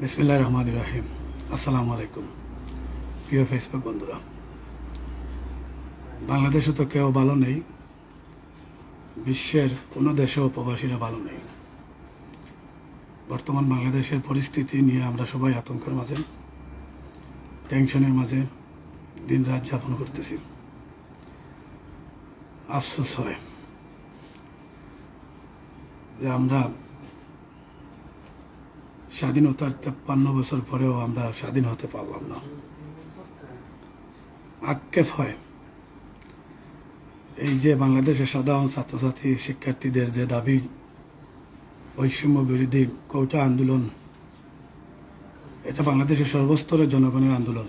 বিসমিল্লাহ রহমান রাহিম। আসসালামু আলাইকুম। প্রিয় ফেসবুক বন্ধুরা, বাংলাদেশে তো কেউ ভালো নেই, বিশ্বের কোনো দেশেও প্রবাসীরা ভালো নেই। বর্তমান বাংলাদেশের পরিস্থিতি নিয়ে আমরা সবাই আতঙ্কের মাঝে, টেনশনের মাঝে দিন রাত যাপন করতেছি। আফসোস হয় যে আমরা স্বাধীনতার তেপ্পান্ন বছর পরেও আমরা স্বাধীন হতে পারলাম না। আক্ষেপ হয়। এই যে বাংলাদেশের সাধারণ ছাত্রছাত্রী, শিক্ষার্থীদের যে দাবি, বৈষম্য বিরোধী কৌটা আন্দোলন, এটা বাংলাদেশের সর্বস্তরের জনগণের আন্দোলন।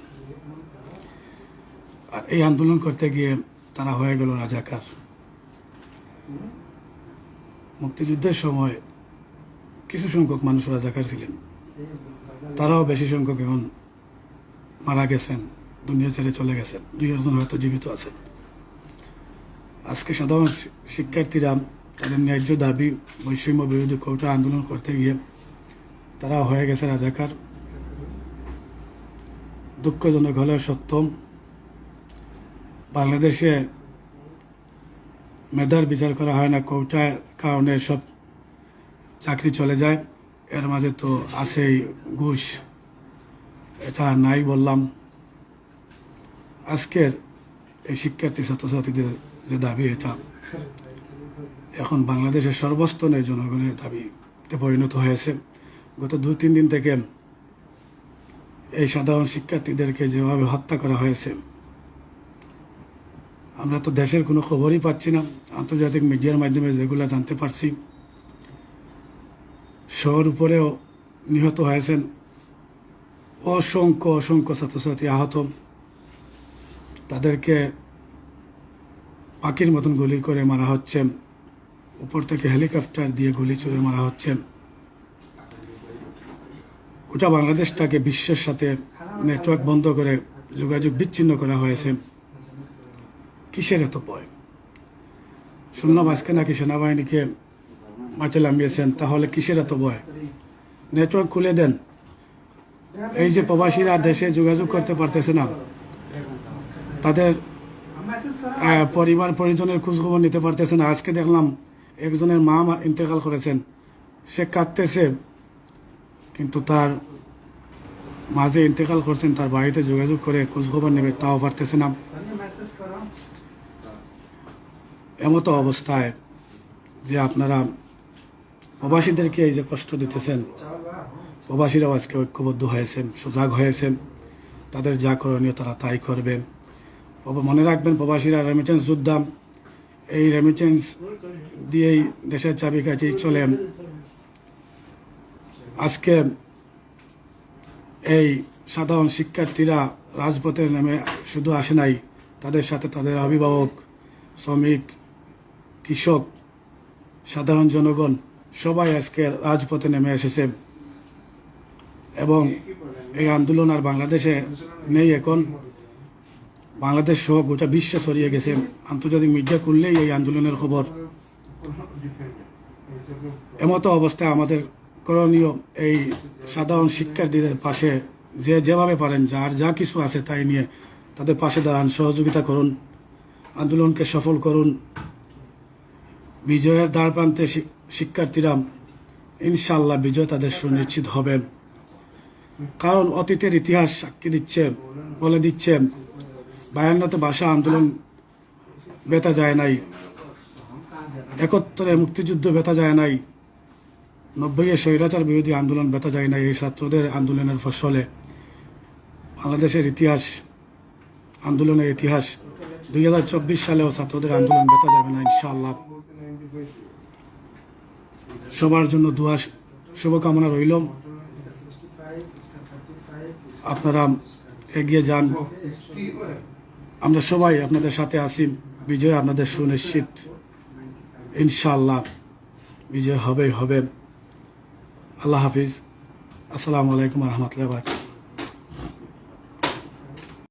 আর এই আন্দোলন করতে গিয়ে তারা হয়ে গেল রাজাকার। মুক্তিযুদ্ধের সময় কিছু সংখ্যক মানুষ রাজাকার ছিলেন। তারাও বেশি সংখ্যক এখন মারা গেছেন, দুনিয়া ছেড়ে চলে গেছেন, দুই একজন হয়তো জীবিত আছেন। আজকে সাধারণ শিক্ষার্থীরা তাদের ন্যায্য দাবি, বৈষম্য বিরোধী কৌটা আন্দোলন করতে গিয়ে তারা হয়ে গেছে রাজাকার। দুঃখজনক হলেও সত্য, বাংলাদেশে মেধার বিচার করা হয় না কৌটার কারণে সব চাকরি চলে যায়, এর মাঝে তো আছেই ঘুষ। এটা নাই বললাম। আজকের এই শিক্ষার্থী ছাত্রছাত্রীদের যে দাবি এটা, এখন বাংলাদেশের সর্বস্তরের জনগণের দাবিতে পরিণত হয়েছে। গত দুই তিন দিন থেকে এই সাধারণ শিক্ষার্থীদেরকে যেভাবে হত্যা করা হয়েছে, আমরা তো দেশের কোনো খবরই পাচ্ছি না। আন্তর্জাতিক মিডিয়ার মাধ্যমে যেগুলো জানতে পারছি শহর উপরেও নিহত হয়েছেন অসংখ্য অসংখ্য ছাত্রছাত্রী আহত। তাদেরকে পাখির মতন গুলি করে মারা হচ্ছে। উপর থেকে হেলিকপ্টার দিয়ে গুলি ছুড়ে মারা হচ্ছে। গোটা বাংলাদেশটাকে বিশ্বের সাথে নেটওয়ার্ক বন্ধ করে যোগাযোগ বিচ্ছিন্ন করা হয়েছে। কিসের এত ভয়? শুনলাম আজকে নাকি সেনাবাহিনীকে মাঠে নামিয়েছেন, তাহলে কিসের এত ভয়? নেটওয়ার্ক খুলে দেন। এই যে প্রবাসীরা দেশে যোগাযোগ করতে পারতেছে না, তাদের পরিবার পরিজনের খোঁজখবর নিতে পারতেছে না। আজকে দেখলাম একজনের মা- ইন্তেকাল করেছেন। সে কাঁদতেছে, কিন্তু তার মাঝে ইন্তেকাল করছেন, তার বাড়িতে যোগাযোগ করে খোঁজখবর নেবে, তাও পারতেছে না। এমতো অবস্থায় যে আপনারা প্রবাসীদেরকে এই যে কষ্ট দিতেছেন, প্রবাসীরাও আজকে ঐক্যবদ্ধ হয়েছেন, সজাগ হয়েছেন। তাদের যা করণীয় তারা তাই করবেন মনে রাখবেন, প্রবাসীরা রেমিটেন্স যোদ্ধা। এই রেমিটেন্স দিয়েই দেশের চাবিকাঠি চলে। আজকে এই সাধারণ শিক্ষার্থীরা রাজপথে নামে শুধু আসে নাই, তাদের সাথে তাদের অভিভাবক, শ্রমিক, কৃষক, সাধারণ জনগণ সবাই আজকে রাজপথে নেমে এসেছে। এবং এই আন্দোলন আর বাংলাদেশে নেই এখন। বাংলাদেশ সহ গোটা বিশ্বে ছড়িয়ে গেছে। আন্তর্জাতিক মিডিয়া করলেই এই আন্দোলনের খবর। এমতো অবস্থায় আমাদের করণীয় এই সাধারণ শিক্ষার্থীদের পাশে যে যেভাবে পারেন, যার যা কিছু আছে তাই নিয়ে তাদের পাশে দাঁড়ান, সহযোগিতা করুন, আন্দোলনকে সফল করুন। বিজয়ের দ্বার প্রান্তে শিক্ষার্থীরা ইনশাল্লাহ বিজয় তাদের সুনিশ্চিত হবে। কারণ অতীতের ইতিহাস সাক্ষী দিচ্ছে, বলে দিচ্ছে, বায়ান্নতে ভাষা আন্দোলন বেতা যায় নাই, একাত্তরে মুক্তিযুদ্ধ বেতা যায় নাই, নব্বইয়ে স্বৈরাচার বিরোধী আন্দোলন বেতা যায় নাই এই ছাত্রদের আন্দোলনের ফসলে। বাংলাদেশের ইতিহাস, আন্দোলনের ইতিহাস দুই হাজার চব্বিশ সালেও ছাত্রদের আন্দোলন বেতা যাবে না ইনশাআল্লাহ। সবার জন্য দোয়া, শুভকামনা রইল। আপনারা এগিয়ে যান। আমরা সবাই আপনাদের সাথে আছি। বিজয় আপনাদের সুনিশ্চিত। ইনশাআল্লাহ বিজয় হবে হবে। আল্লাহ হাফিজ। আসসালামু আলাইকুম রহমতুল্লাহ